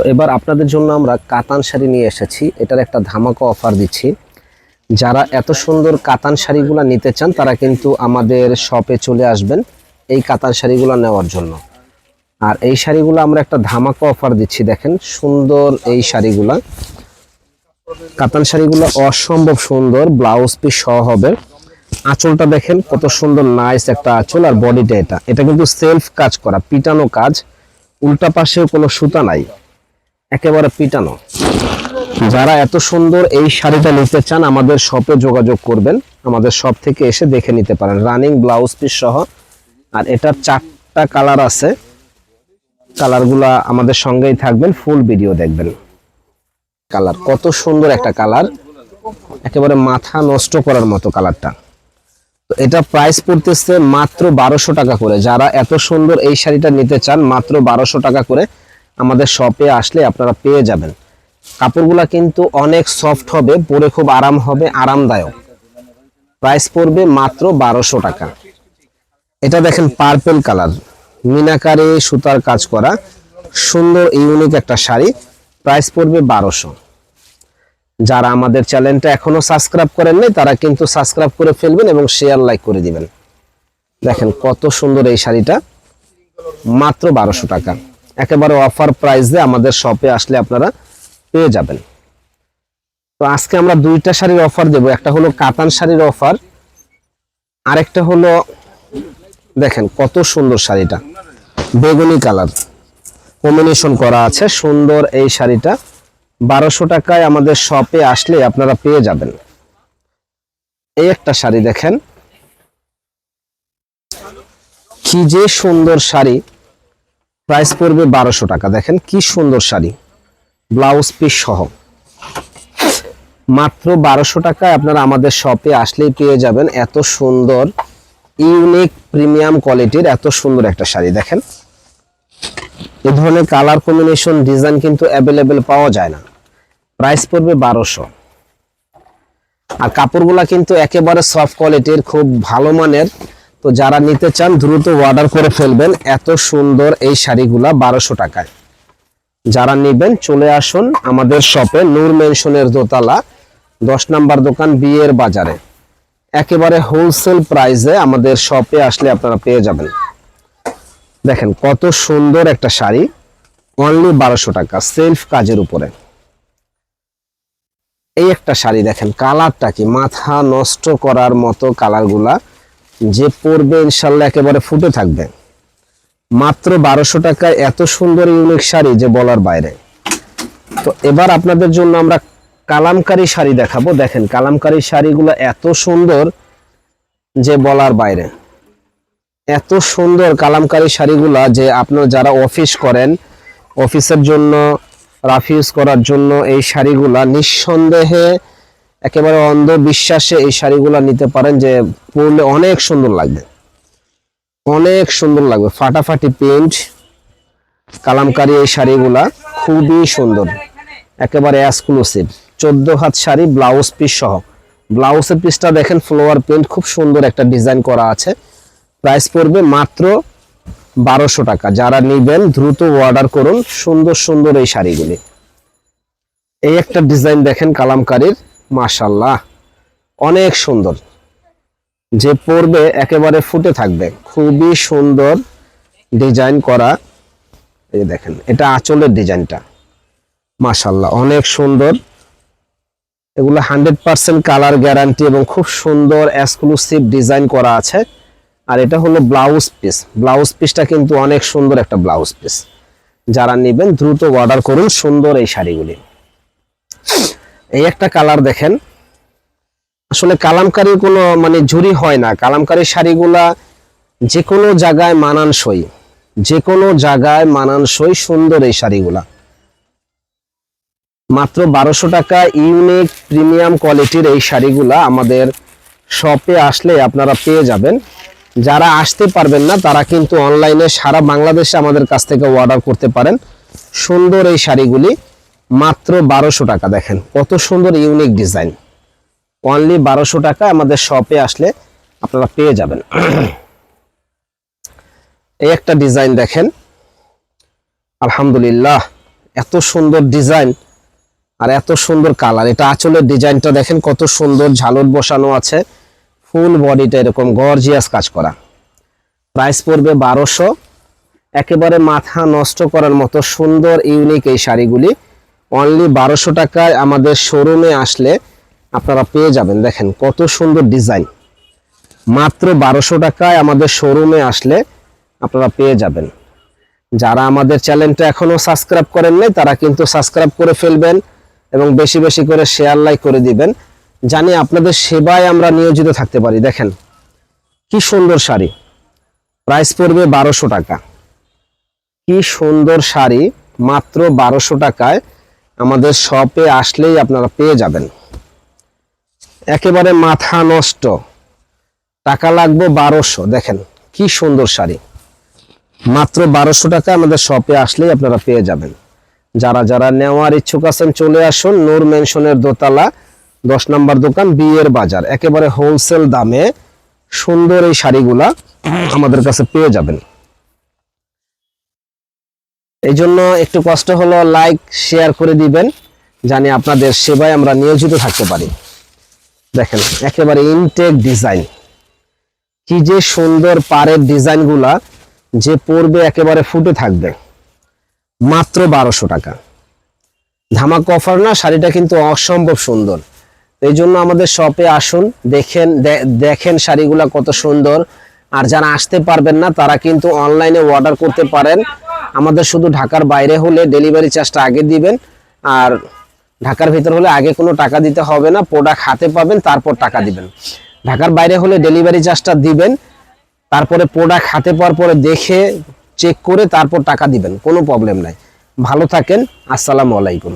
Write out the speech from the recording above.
তো এবার আপনাদের জন্য আমরা কাতান শাড়ি নিয়ে এসেছি। এটার একটা ধামাকা অফার দিচ্ছি। যারা এত সুন্দর কাতান শাড়িগুলো নিতে চান, তারা কিন্তু আমাদের শপে চলে আসবেন এই কাতান শাড়িগুলো নেওয়ার জন্য। আর এই শাড়িগুলো আমরা একটা ধামাকা অফার দিচ্ছি, দেখেন সুন্দর এই শাড়িগুলা। কাতান শাড়িগুলো অসম্ভব সুন্দর ব্লাউজ পিস সহ হবে। আঁচলটা দেখেন কত সুন্দর নাইস একটা আঁচল আর বডিটা এটা। এটা কিন্তু সেলফ কাজ করা, পিটানো কাজ। উল্টা পাশেও কোনো সুতা নাই। একেবারে পিটানো। যারা এত সুন্দর এই শাড়িটা নিতে চান, আমাদের শপে যোগাযোগ করবেন। আমাদের শপ থেকে এসে দেখে নিতে পারেন। রানিং ব্লাউজ পিস সহ। আর এটার চারটা কালার আছে। কালারগুলা আমাদের সঙ্গেই থাকবেন ফুল ভিডিও দেখবেন। কালার কত সুন্দর একটা কালার একেবারে মাথা নষ্ট করার মতো কালারটা তো এটা প্রাইস পড়তেছে মাত্র বারোশো টাকা করে। যারা এত সুন্দর এই শাড়িটা নিতে চান, মাত্র বারোশো টাকা করে আমাদের শপে আসলে আপনারা পেয়ে যাবেন। কাপড়গুলা কিন্তু অনেক সফট হবে, পরে খুব আরাম হবে, আরামদায়ক। প্রাইস পড়বে মাত্র বারোশো টাকা। এটা দেখেন পার্পেল কালার মিনাকারে সুতার কাজ করা, সুন্দর ইউনিক একটা শাড়ি প্রাইস পড়বে বারোশো। যারা আমাদের চ্যানেলটা এখনও সাবস্ক্রাইব করেন নাই, তারা কিন্তু সাবস্ক্রাইব করে ফেলবেন এবং শেয়ার লাইক করে দিবেন। দেখেন কত সুন্দর এই শাড়িটা, মাত্র বারোশো টাকা। একেবারে অফার প্রাইসে আমাদের শপে আসলে আপনারা পেয়ে যাবেন। তো আজকে আমরা দুইটা শাড়ির অফার দেব, একটা হলো কাতান শাড়ির অফার আরেকটা হলো, দেখেন কত সুন্দর শাড়িটা, বেগুনি কালার। কম্বিনেশন করা আছে, সুন্দর এই শাড়িটা। বারোশো টাকায় আমাদের শপে আসলে আপনারা পেয়ে যাবেন। এই একটা শাড়ি দেখেন। কি যে সুন্দর শাড়ি। প্রাইস পড়বে বারোশো টাকা। দেখেন কি সুন্দর শাড়ি, ব্লাউজ পিস সহ। মাত্র বারোশো টাকায় আপনারা আমাদের শপে আসলেই পেয়ে যাবেন এত সুন্দর ইউনিক প্রিমিয়াম কোয়ালিটির এত সুন্দর একটা শাড়ি। দেখেন, এ ধরনের কালার কম্বিনেশন ডিজাইন কিন্তু অ্যাভেলেবেল পাওয়া যায় না। প্রাইস পড়বে বারোশো। আর কাপড়গুলা কিন্তু একেবারে সফট কোয়ালিটির খুব ভালো মানের। তো যারা নিতে চান, দ্রুত অর্ডার করে ফেলবেন। এত সুন্দর এই শাড়িগুলা বারোশো টাকায়। যারা নেবেন, চলে আসুন আমাদের শপে নূর মেনশনের দোতলা, দশ নাম্বার দোকান, বিয়ের বাজারে। একেবারে হোলসেল প্রাইসে আমাদের শপে আসলে আপনারা পেয়ে যাবেন। দেখেন, কত সুন্দর একটা শাড়ি। অনলি বারোশো টাকা সেলফ কাজের উপরে। এই একটা শাড়ি দেখেন কালারটা কি? মাথা নষ্ট করার মতো কালারগুলা যে পরবে ইনশাল্লাহ একেবারে ফুটে থাকবে। মাত্র বারোশো টাকায় এত সুন্দর ইউনিক শাড়ি যে বলার বাইরে। তো এবার আপনাদের জন্য আমরা কালামকারী শাড়ি দেখাবো। দেখেন, কালামকারী শাড়িগুলো এত সুন্দর যে বলার বাইরে। এত সুন্দর কালামকারী শাড়িগুলা যে আপনার যারা অফিস করেন, অফিসের জন্য, রাফিউজ করার জন্য এই শাড়িগুলা নিঃসন্দেহে একেবারে অন্ধ বিশ্বাসে এই শাড়িগুলো নিতে পারেন যে পরলে অনেক সুন্দর লাগবে। অনেক সুন্দর লাগবে। ফাটাফাটি প্রিন্ট কালামকারী এই শাড়িগুলা খুবই সুন্দর। একেবারে এক্সক্লুসিভ চোদ্দ হাত শাড়ি ব্লাউজ পিস সহ। ব্লাউজের পিসটা দেখেন ফ্লোয়ার প্রিন্ট খুব সুন্দর একটা ডিজাইন করা আছে। প্রাইস পড়বে মাত্র বারোশো টাকা। যারা নিবেন, দ্রুত অর্ডার করুন। সুন্দর সুন্দর এই শাড়িগুলি। এই একটা ডিজাইন দেখেন, কালামকারীর। মাশাল্লাহ অনেক সুন্দর। যে পরবে একেবারে ফুটে থাকবে। খুবই সুন্দর ডিজাইন করা। এই দেখেন, এটা আঁচলের ডিজাইনটা। মাশাল্লাহ অনেক সুন্দর। এগুলো হান্ড্রেড পার্সেন্ট কালার গ্যারান্টি এবং খুব সুন্দর এক্সক্লুসিভ ডিজাইন করা আছে। আর এটা হলো ব্লাউজ পিস। ব্লাউজ পিসটা কিন্তু অনেক সুন্দর একটা ব্লাউজ পিস। যারা নেবেন, দ্রুত অর্ডার করুন সুন্দর এই শাড়িগুলি। এই একটা কালার দেখেন। আসলে কালামকারী কোনো মানে ঝুরি হয় না। কালামকারী শাড়িগুলা যে কোনো জায়গায় মানানসই। যে কোনো জায়গায় মানানসই সুন্দর এই শাড়িগুলা। মাত্র বারোশো টাকা ইউনিক প্রিমিয়াম কোয়ালিটির এই শাড়িগুলা আমাদের শপে আসলে আপনারা পেয়ে যাবেন। যারা আসতে পারবেন না, তারা কিন্তু অনলাইনে সারা বাংলাদেশে আমাদের কাছ থেকে অর্ডার করতে পারেন। সুন্দর এই শাড়িগুলি। মাত্র বারোশো টাকা, দেখেন। কত সুন্দর ইউনিক ডিজাইন অনলি বারোশো টাকা আমাদের শপে আসলে আপনারা পেয়ে যাবেন। এই একটা ডিজাইন দেখেন। আলহামদুলিল্লাহ, এত সুন্দর ডিজাইন আর এত সুন্দর কালার এটা আঁচলের ডিজাইনটা দেখেন, কত সুন্দর ঝালর বসানো আছে। ফুল বডিটা এরকম গর্জিয়াস কাজ করা। প্রাইস পড়বে বারোশো। একেবারে মাথা নষ্ট করার মতো সুন্দর ইউনিক এই শাড়িগুলি। অনলি বারোশো টাকায় আমাদের শোরুমে আসলে আপনারা পেয়ে যাবেন। দেখেন কত সুন্দর ডিজাইন মাত্র বারোশো টাকায় আমাদের শোরুমে আসলে আপনারা পেয়ে যাবেন। যারা আমাদের চ্যানেলটা এখনও সাবস্ক্রাইব করেন নাই, তারা কিন্তু সাবস্ক্রাইব করে ফেলবেন এবং বেশি বেশি করে শেয়ার লাইক করে দিবেন। জানি আপনাদের সেবায় আমরা নিয়োজিত থাকতে পারি। দেখেন কি সুন্দর শাড়ি। প্রাইস পড়বে বারোশো টাকা। কি সুন্দর শাড়ি। মাত্র বারোশো টাকায় আমাদের শপে আসলেই আপনারা পেয়ে যাবেন। একেবারে মাথা নষ্ট। টাকা লাগবে বারোশো, দেখেন কি সুন্দর শাড়ি। মাত্র বারোশো টাকা আমাদের শপে আসলেই আপনারা পেয়ে যাবেন। যারা যারা নেওয়ার ইচ্ছুক আছেন, চলে আসুন নূর মেনশনের দোতলা, দশ নম্বর দোকান, বিয়ের বাজার। একেবারে হোলসেল দামে সুন্দর এই শাড়িগুলা আমাদের কাছে পেয়ে যাবেন। এই জন্য একটু কষ্ট হলো লাইক শেয়ার করে দিবেন, জানি আপনাদের সেবায় আমরা নিয়োজিত থাকতে পারি। দেখেন, একেবারে ইনটেক ডিজাইন কি যে সুন্দর পাড়ের ডিজাইনগুলা, যে পরবে একেবারে ফুটে থাকবে। মাত্র বারোশো টাকা। ধামাক অফার না, শাড়িটা কিন্তু অসম্ভব সুন্দর। এই জন্য আমাদের শপে আসুন, দেখেন দেখেন শাড়িগুলা কত সুন্দর। আর যারা আসতে পারবেন না, তারা কিন্তু অনলাইনে অর্ডার করতে পারেন। আমাদের শুধু ঢাকার বাইরে হলে ডেলিভারি চার্জটা আগে দিবেন, আর ঢাকার ভিতর হলে আগে কোনো টাকা দিতে হবে না প্রোডাক্ট হাতে পাবেন, তারপর টাকা দিবেন। ঢাকার বাইরে হলে ডেলিভারি চার্জটা দিবেন, তারপরে প্রোডাক্ট হাতে পাওয়ার পরে দেখে চেক করে তারপর টাকা দিবেন, কোনো প্রবলেম নাই। ভালো থাকেন, আসসালামু আলাইকুম।